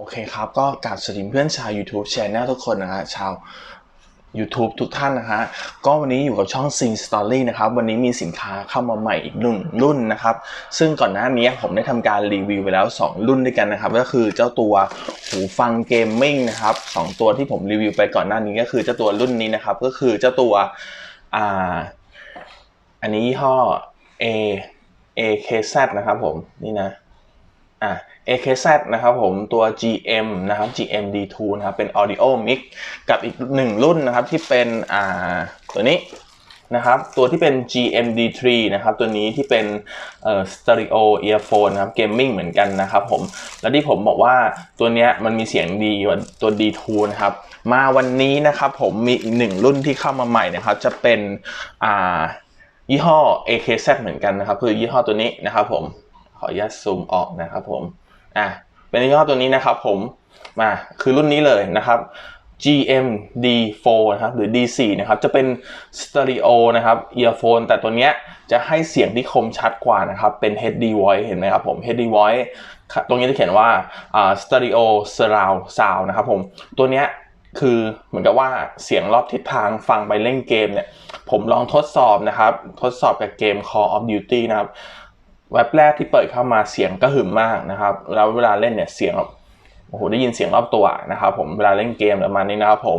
โอเคครับ ก็กราบสวัสดีเพื่อนชาว YouTube Channel ทุกคนนะฮะชาว YouTube ทุกท่านนะฮะก็วันนี้อยู่กับช่อง Sing Story นะครับ วันนี้มีสินค้าเข้ามาใหม่อีกหนึ่งรุ่นนะครับ ซึ่งก่อนหน้านี้ผมได้ทำการรีวิวไปแล้ว 2 รุ่นด้วยกันนะครับ ก็คือเจ้าตัวหูฟังเกมมิ่งนะครับสองตัวที่ผมรีวิวไปก่อนหน้านี้ก็คือเจ้าตัวรุ่นนี้นะครับ ก็คือเจ้าตัวอ่าอันนี้ยี่ห้อ A AKZ นะครับผมนี่นะอะ AKZ นะครับผมตัว GM นะครับ GM D2 นะครับเป็น Audio Mix กับอีกหนึ่งรุ่นนะครับที่เป็นอ่าตัวนี้นะครับตัวที่เป็น GM D3 นะครับตัวนี้ที่เป็นเอ่อ Stereo Earphone นะครับ Gaming เหมือนกันนะครับผมแล้วที่ผมบอกว่าตัวเนี้ยมันมีเสียงดีกว่าตัว D2 นะครับมาวันนี้นะครับผมมีอีกหนึ่งรุ่นที่เข้ามาใหม่นะครับจะเป็นอ่ายี่ห้อ AKZ เหมือนกันนะครับคือยี่ห้อตัวนี้นะครับผมขออนุญาตซูมออกนะครับผม อะเป็นยี่ห้อตัวนี้นะครับผมมาคือรุ่นนี้เลยนะครับ GM D4 นะครับหรือ D4 นะครับจะเป็นสเตอริโอนะครับเอียร์โฟนแต่ตัวเนี้ยจะให้เสียงที่คมชัดกว่านะครับเป็น HD voice เห็นไหมครับผม HD voice ตรงนี้จะเขียนว่าอ่า stereo surround sound นะครับผมตัวเนี้ยคือเหมือนกับว่าเสียงรอบทิศทางฟังไปเล่นเกมเนี่ย ผมลองทดสอบนะครับ ทดสอบกับเกม Call of Duty นะครับ เว็บแรกที่เปิดเข้ามาเสียงก็หึมมากนะครับแล้วเวลาเล่นเนี่ยเสียงแบบโอ้โหได้ยินเสียงรอบตัวนะครับผมเวลาเล่นเกมประมาณนี้นะครับผม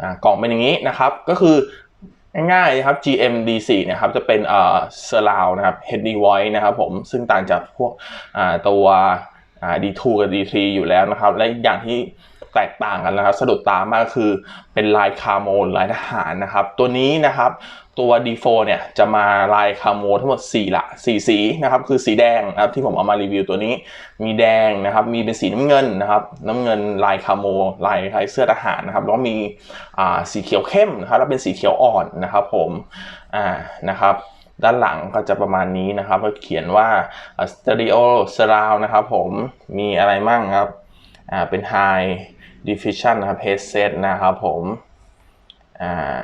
อ่ากล่องเป็นอย่างนี้นะครับก็คือง่ายๆนะครับ GM D4 นะครับจะเป็นเอ่อ surround นะครับ heady voice นะครับผมซึ่งต่างจากพวกอ่าตัว D2 กับ D3 อยู่แล้วนะครับ และอย่างที่แตกต่างกันนะครับสะดุดตามากคือเป็นลายคาร์โมนลายทหารนะครับ ตัวนี้นะครับตัว D4 เนี่ยจะมาลายคาร์โมทั้งหมด4ละ4สีนะครับคือสีแดงนะครับที่ผมเอามารีวิวตัวนี้มีแดงนะครับมีเป็นสีน้ำเงินนะครับน้ำเงินลายคาร์โมลายลายเสื้อทหารนะครับแล้วมีสีเขียวเข้มนะครับแล้วเป็นสีเขียวอ่อนนะครับผมอ่านะครับ ด้านหลังก็จะประมาณนี้นะครับก็เขียนว่า Stereo Surround นะครับผมมีอะไรมั่งครับอ่าเป็น High Diffusion นะครับ Headset นะครับผมอ่า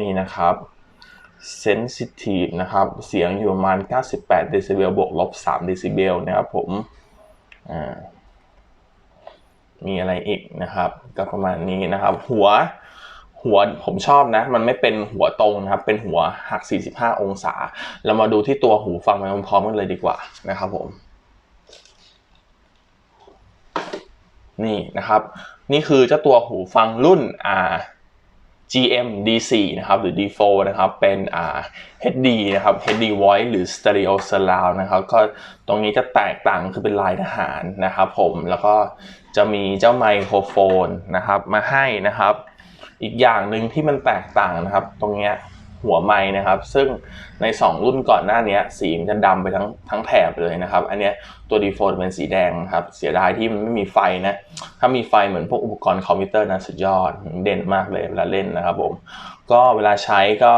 นี่นะครับ Sensitive นะครับ เสียงอยู่ประมาณ 98 เดซิเบลบวกลบ 3 เดซิเบลนะครับผมอ่ามีอะไรอีกนะครับ ก็ประมาณนี้นะครับ หัว หัวผมชอบนะ มันไม่เป็นหัวตรงนะครับ เป็นหัวหัก 45 องศา เรามาดูที่ตัวหูฟังไปพร้อมๆกันเลยดีกว่านะครับผม นี่นะครับ นี่คือเจ้าตัวหูฟังรุ่นอ่า GM D4 นะครับหรือ D4 นะครับเป็นอ่า HD นะครับ HD voice หรือ stereo surround นะครับก็ตรงนี้จะแตกต่างคือเป็นลายทหารนะครับผมแล้วก็จะมีเจ้าไมโครโฟนนะครับมาให้นะครับ อีกอย่างหนึ่งที่มันแตกต่างนะครับ ตรงเนี้ยหัวไม้นะครับ ซึ่งใน 2 รุ่นก่อนหน้านี้สีมันจะดำไปทั้งทั้งแถบเลยนะครับ อันเนี้ยตัว D4 เป็นสีแดงครับ เสียดายที่มันไม่มีไฟนะ ถ้ามีไฟเหมือนพวกอุปกรณ์คอมพิวเตอร์นะสุดยอดเด่นมากเลยเวลาเล่นนะครับผม ก็เวลาใช้ก็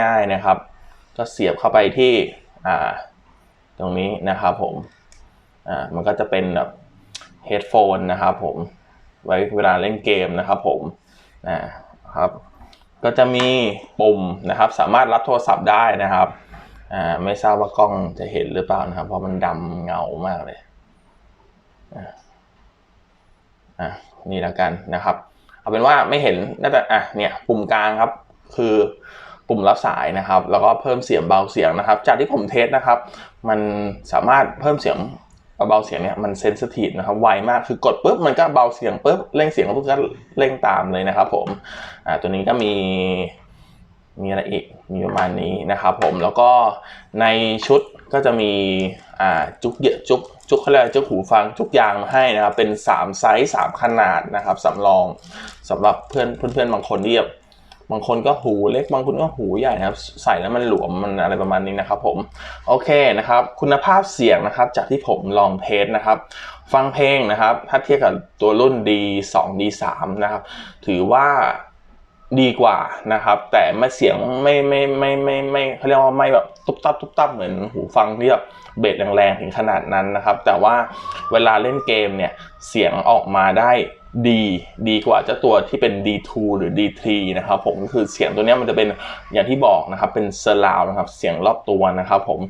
ง่าย ๆนะครับ ก็เสียบเข้าไปที่อ่าตรงนี้นะครับผมอ่ามันก็จะเป็นแบบเฮดโฟนนะครับผมไว้เวลาเล่นเกมนะครับผม นะครับก็จะมีปุ่มนะครับ สามารถรับโทรศัพท์ได้นะครับอ่าไม่ทราบว่ากล้องจะเห็นหรือเปล่านะครับ เพราะมันดำเงามากเลยอ่านี่แล้วกันนะครับเอาเป็นว่าไม่เห็นน่าจะอะเนี่ยปุ่มกลางครับคือปุ่มรับสายนะครับ แล้วก็เพิ่มเสียงเบาเสียงนะครับ จากที่ผมเทสนะครับ มันสามารถเพิ่มเสียง เบาเสียงเนี่ยมันเซนซิทีฟนะครับไวมากคือกดปุ๊บมันก็เบาเสียงปุ๊บเร่งเสียงปุ๊บก็เร่งตามเลยนะครับผมอ่าตัวนี้ก็มีมีอะไรอีกมีประมาณนี้นะครับผมแล้วก็ในชุดก็จะมีอ่าจุกเยอะจุกจุกเขาเรียกจุกหูฟังจุกยางมาให้นะครับเป็น 3 ไซส์ 3 ขนาดนะครับสำรองสำหรับเพื่อนเพื่อนๆบางคนที่แบบ บางคนก็หูเล็กบางคนก็หูใหญ่นะครับ ใส่แล้วมันหลวมมันอะไรประมาณนี้นะครับผมโอเคนะครับ คุณภาพเสียงนะครับ จากที่ผมลองเทสนะครับ ฟังเพลงนะครับ ถ้าเทียบกับตัวรุ่น D2 D3 นะครับ ถือว่า ดีกว่านะครับ แต่ไม่เสียงไม่ไม่ไม่ไม่ไม่เขาเรียกว่าไม่แบบตุ๊บตับตุ๊บตับเหมือนหูฟังที่แบบเบสแรงๆถึงขนาดนั้นนะครับ แต่ว่าเวลาเล่นเกมเนี่ยเสียงออกมาได้ดีดีกว่าเจ้าตัวที่เป็น D2 หรือ D3 นะครับผมก็คือเสียงตัวนี้มันจะเป็นอย่างที่บอกนะครับ เป็นเซราวนะครับเสียงรอบตัวนะครับผม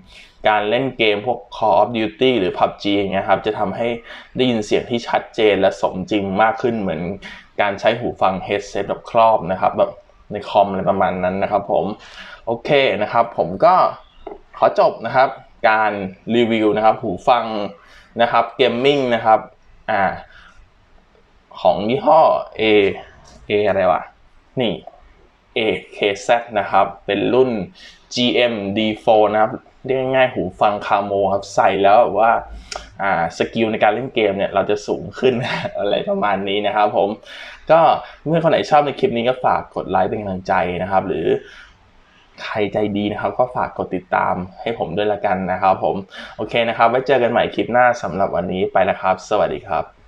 การเล่นเกมพวก Call of Duty หรือ PUBG อย่างเงี้ยครับจะทำให้ได้ยินเสียงที่ชัดเจนและสมจริงมากขึ้นเหมือน การใช้หูฟัง headset แบบครอบนะครับแบบในคอมอะไรประมาณนั้นนะครับผมโอเคนะครับ ผมก็ขอจบนะครับ การรีวิวนะครับ หูฟังนะครับเกมมิ่งนะครับอ่าของยี่ห้อ A A อะไรวะนี่ AKZ นะครับ เป็นรุ่น GM D4 นะครับเรียกง่ายๆหูฟังคาโมครับ ใส่แล้วแบบว่า สกิลในการเล่นเกมเนี่ยเราจะสูงขึ้นอะไรประมาณนี้นะครับผมก็เมื่อคนไหนชอบในคลิปนี้ก็ฝากกดไลค์เป็นกำลังใจนะครับ หรือใครใจดีนะครับ ก็ฝากกดติดตามให้ผมด้วยละกันนะครับผม โอเคนะครับ ไว้เจอกันใหม่คลิปหน้าสำหรับวันนี้ไปแล้วครับ สวัสดีครับ